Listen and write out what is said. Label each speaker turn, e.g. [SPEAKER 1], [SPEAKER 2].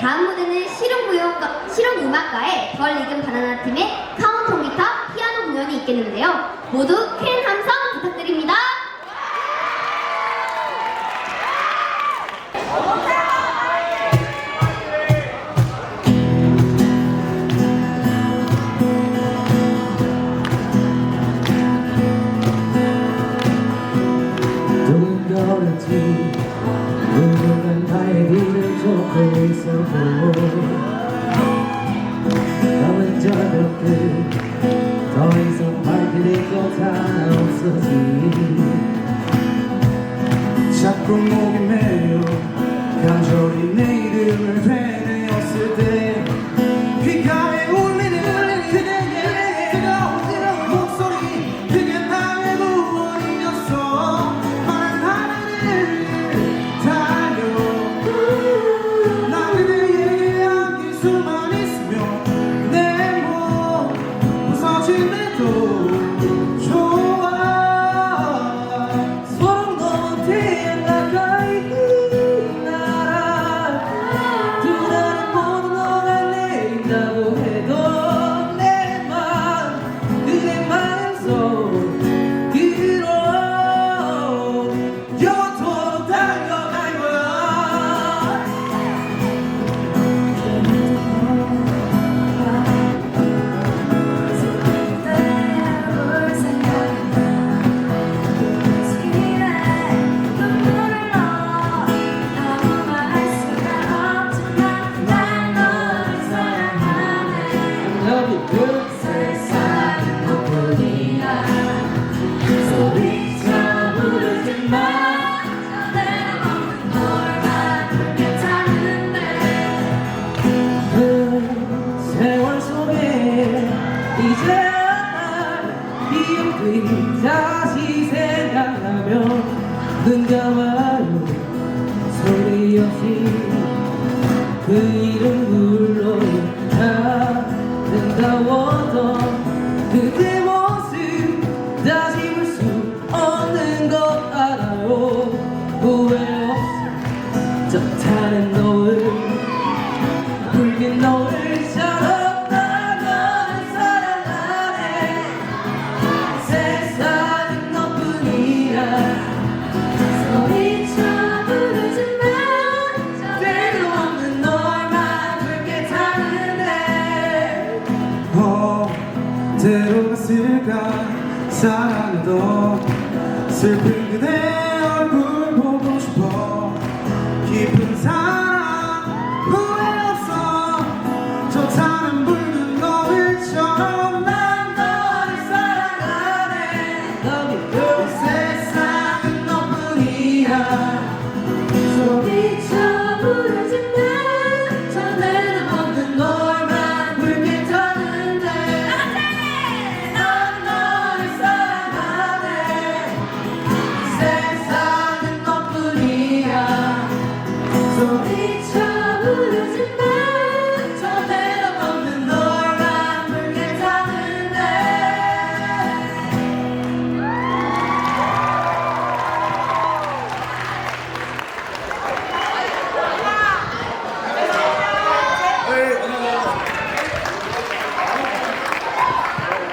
[SPEAKER 1] 다음 무대는 실용무용가, 실용음악가의 덜 익은 바나나 팀의 카운터 기타, 피아노 공연이 있겠는데요. 모두 큰함
[SPEAKER 2] 길을 쫓고 있어도 남은 저녁 끝더 이상 밝힐 것다 없었지.
[SPEAKER 3] 자꾸 목이 메여 내몸 부서짐에도
[SPEAKER 2] 그 속에 이제야 이웃이 다시 생각나 저 타는 노을
[SPEAKER 3] 붉은 노을처럼 나가는
[SPEAKER 2] 사랑 안에 세상은 너뿐이야 소리 쳐 부르지만 때도 없는 너만 붉게 타는데. 어디로 갔을까? 사랑도 슬픈 그대 얼굴 후회해서 저 사람 부는 노래처럼 난 너를 사랑하네. 너는 그 세상은 너뿐이야.
[SPEAKER 1] 소리쳐 부르지만
[SPEAKER 2] 전에는 없는 널만 불게 터는데.
[SPEAKER 3] 난 너를 사랑하네. 그 세상은 너뿐이야. 소리쳐